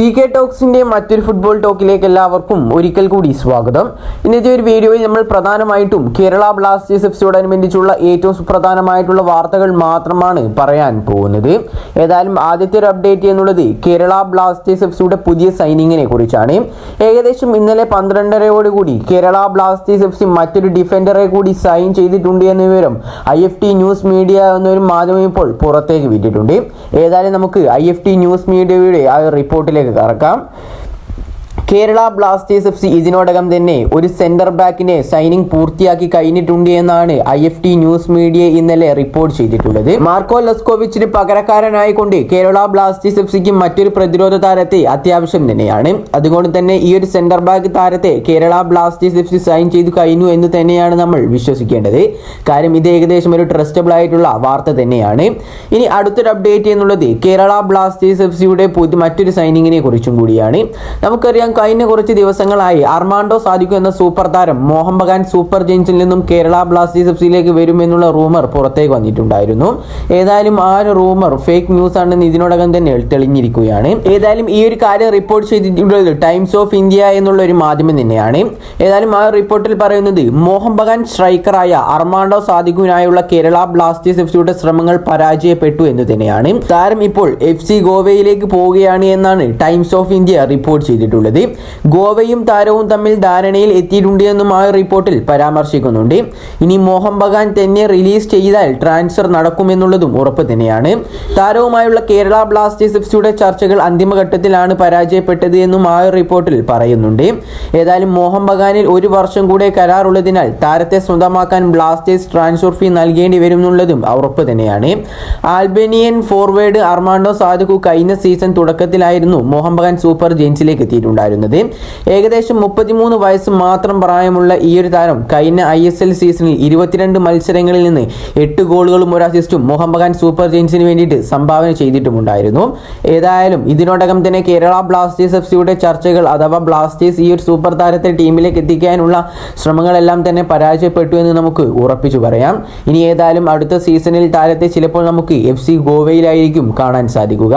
C K ടോക്സിന്റെ മറ്റൊരു football ടോക്കിലേക്ക് എല്ലാവർക്കും ഒരിക്കൽ കൂടി സ്വാഗതം. ഇന്നത്തെ ഒരു വീഡിയോയിൽ നമ്മൾ പ്രധാനമായിട്ടും കേരള ബ്ലാസ്റ്റേഴ്സ് എഫ്സിയോടനുബന്ധിച്ചുള്ള ഏറ്റവും സുപ്രധാനമായിട്ടുള്ള വാർത്തകൾ മാത്രമാണ് പറയാൻ പോകുന്നത്. ഏതായാലും ആദ്യത്തെ ഒരു അപ്ഡേറ്റ് എന്നുള്ളത് കേരള ബ്ലാസ്റ്റേഴ്സ് എഫ്സിയുടെ പുതിയ സൈനിങ്ങിനെ കുറിച്ചാണ്. ഏകദേശം ഇന്നലെ പന്ത്രണ്ടരയോടുകൂടി കേരള ബ്ലാസ്റ്റേഴ്സ് എഫ് സി മറ്റൊരു ഡിഫൻഡറെ കൂടി സൈൻ ചെയ്തിട്ടുണ്ട് എന്ന വിവരം I F T news media എന്നൊരു മാധ്യമം ഇപ്പോൾ പുറത്തേക്ക് വിട്ടിട്ടുണ്ട്. ഏതായാലും നമുക്ക് ഐ എഫ് ടി ന്യൂസ് മീഡിയയുടെ ആ ഒരു റിപ്പോർട്ടിലേക്ക് കറക്കാം കേരള ബ്ലാസ്റ്റേഴ്സ് എഫ് സി ഇതിനോടകം തന്നെ ഒരു സെന്റർ ബാക്കിനെ സൈനിങ് പൂർത്തിയാക്കി കഴിഞ്ഞിട്ടുണ്ട് എന്നാണ് I F T news media ഇന്നലെ റിപ്പോർട്ട് ചെയ്തിട്ടുള്ളത്. മാർക്കോ ലസ്കോവിച്ചിന് പകരക്കാരനായിക്കൊണ്ട് കേരള ബ്ലാസ്റ്റേഴ്സ് എഫ് സിക്ക് മറ്റൊരു പ്രതിരോധ താരത്തെ അത്യാവശ്യം തന്നെയാണ്. അതുകൊണ്ട് തന്നെ ഈ ഒരു സെന്റർ ബാക്ക് താരത്തെ Kerala Blasters F C sign ചെയ്തു കഴിഞ്ഞു എന്ന് തന്നെയാണ് നമ്മൾ വിശ്വസിക്കേണ്ടത്. കാര്യം ഇത് ഏകദേശം ഒരു ട്രസ്റ്റബിൾ ആയിട്ടുള്ള വാർത്ത തന്നെയാണ്. ഇനി അടുത്തൊരു അപ്ഡേറ്റ് എന്നുള്ളത് കേരള ബ്ലാസ്റ്റേഴ്സ് എഫ് സിയുടെ മറ്റൊരു സൈനിങ്ങിനെ കുറിച്ചും കൂടിയാണ്. നമുക്കറിയാം കഴിഞ്ഞ കുറച്ച് ദിവസങ്ങളായി അർമാണ്ടോ സാധിക്കും എന്ന സൂപ്പർ താരം മോഹൻ ബഗാൻ സൂപ്പർ ജെയിൻസിൽ നിന്നും കേരള ബ്ലാസ്റ്റേഴ്സ് എഫ് സിയിലേക്ക് വരുമെന്നുള്ള റൂമർ പുറത്തേക്ക് വന്നിട്ടുണ്ടായിരുന്നു. ഏതായാലും ആ ഒരു റൂമർ ഫേക്ക് ന്യൂസ് ആണെന്ന് ഇതിനോടകം തന്നെ തെളിഞ്ഞിരിക്കുകയാണ്. ഏതായാലും ഈ ഒരു കാര്യം റിപ്പോർട്ട് ചെയ്തിട്ടുള്ളത് ടൈംസ് ഓഫ് ഇന്ത്യ എന്നുള്ള ഒരു മാധ്യമം തന്നെയാണ്. ഏതായാലും ആ റിപ്പോർട്ടിൽ പറയുന്നത് മോഹൻ ബഗാൻ സ്ട്രൈക്കറായ അർമാണ്ടോ സാധിക്കുവിനായുള്ള കേരള ബ്ലാസ്റ്റേഴ്സ് എഫ് സിയുടെ ശ്രമങ്ങൾ പരാജയപ്പെട്ടു എന്ന് തന്നെയാണ്. താരം ഇപ്പോൾ എഫ് സി ഗോവയിലേക്ക് പോവുകയാണ് എന്നാണ് ടൈംസ് ഓഫ് ഇന്ത്യ റിപ്പോർട്ട് ചെയ്തിട്ടുള്ളത്. ഗോവയും താരവും തമ്മിൽ ധാരണയിൽ എത്തിയിട്ടുണ്ട് എന്നും ആ റിപ്പോർട്ടിൽ പരാമർശിക്കുന്നുണ്ട്. ഇനി മോഹൻ ബഗാൻ തന്നെ റിലീസ് ചെയ്താൽ ട്രാൻസ്ഫർ നടക്കുമെന്നുള്ളതും ഉറപ്പ് തന്നെയാണ്. താരവുമായുള്ള കേരള ബ്ലാസ്റ്റേഴ്സ് എഫ്സിയുടെ ചർച്ചകൾ അന്തിമഘട്ടത്തിലാണ് പരാജയപ്പെട്ടത് എന്നും ആ റിപ്പോർട്ടിൽ പറയുന്നുണ്ട്. ഏതായാലും മോഹൻ ബഗാനിൽ ഒരു വർഷം കൂടെ കരാറുള്ളതിനാൽ താരത്തെ സ്വന്തമാക്കാൻ ബ്ലാസ്റ്റേഴ്സ് ട്രാൻസ്ഫർ ഫീ നൽകേണ്ടി വരും എന്നുള്ളതും ഉറപ്പ് തന്നെയാണ്. ആൽബേനിയൻ ഫോർവേഡ് അർമാണ്ടോ സാധുക്കു കഴിഞ്ഞ സീസൺ തുടക്കത്തിലായിരുന്നു മോഹൻ ബഗാൻ സൂപ്പർ ജെയിൻസിലേക്ക് എത്തിയിട്ടുണ്ടായിരുന്നത് ഏകദേശം മുപ്പത്തിമൂന്ന് വയസ്സ് മാത്രം പ്രായമുള്ള ഈ ഒരു താരം കഴിഞ്ഞ ഐ എസ് എൽ സീസണിൽ ഇരുപത്തിരണ്ട് മത്സരങ്ങളിൽ നിന്ന് എട്ട് ഗോളുകളും ഒരു അസിസ്റ്റും മോഹൻ സൂപ്പർ ജെയിൻസിന് വേണ്ടിയിട്ട് സംഭാവന ചെയ്തിട്ടുമുണ്ടായിരുന്നു. ഏതായാലും ഇതിനോടകം തന്നെ കേരള ബ്ലാസ്റ്റേഴ്സ് എഫ് സിയുടെ ചർച്ചകൾ അഥവാ ബ്ലാസ്റ്റേഴ്സ് ഈ ഒരു സൂപ്പർ താരത്തെ ടീമിലേക്ക് എത്തിക്കാനുള്ള ശ്രമങ്ങളെല്ലാം തന്നെ പരാജയപ്പെട്ടു എന്ന് നമുക്ക് ഉറപ്പിച്ചു പറയാം. ഇനി ഏതായാലും അടുത്ത സീസണിൽ താരത്തെ ചിലപ്പോൾ നമുക്ക് എഫ് സി ഗോവയിലായിരിക്കും കാണാൻ സാധിക്കുക.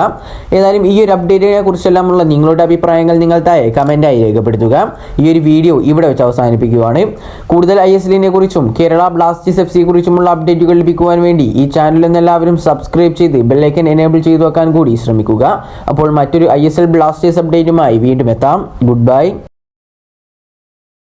ഏതായാലും ഈ ഒരു അപ്ഡേറ്റിനെ കുറിച്ചെല്ലാമുള്ള നിങ്ങളുടെ അഭിപ്രായങ്ങൾ നിങ്ങൾ താഴെ കമന്റായി രേഖപ്പെടുത്തുക. ഈ ഒരു വീഡിയോ ഇവിടെ വെച്ച് അവസാനിപ്പിക്കുകയാണ് കൂടുതൽ ഐ എസ് എല്ലിനെ കുറിച്ചും കേരള ബ്ലാസ്റ്റേഴ്സ് എഫ് സിയെ കുറിച്ചുമുള്ള അപ്ഡേറ്റുകൾ ലഭിക്കുവാൻ വേണ്ടി ഈ ചാനൽ എല്ലാവരും സബ്സ്ക്രൈബ് ചെയ്ത് ബെല്ലൈക്കൻ എനേബിൾ ചെയ്തു വെക്കാൻ കൂടി ശ്രമിക്കുക. അപ്പോൾ മറ്റൊരു ഐ എസ് എൽ ബ്ലാസ്റ്റേഴ്സ് അപ്ഡേറ്റുമായി വീണ്ടും എത്താം. Good bye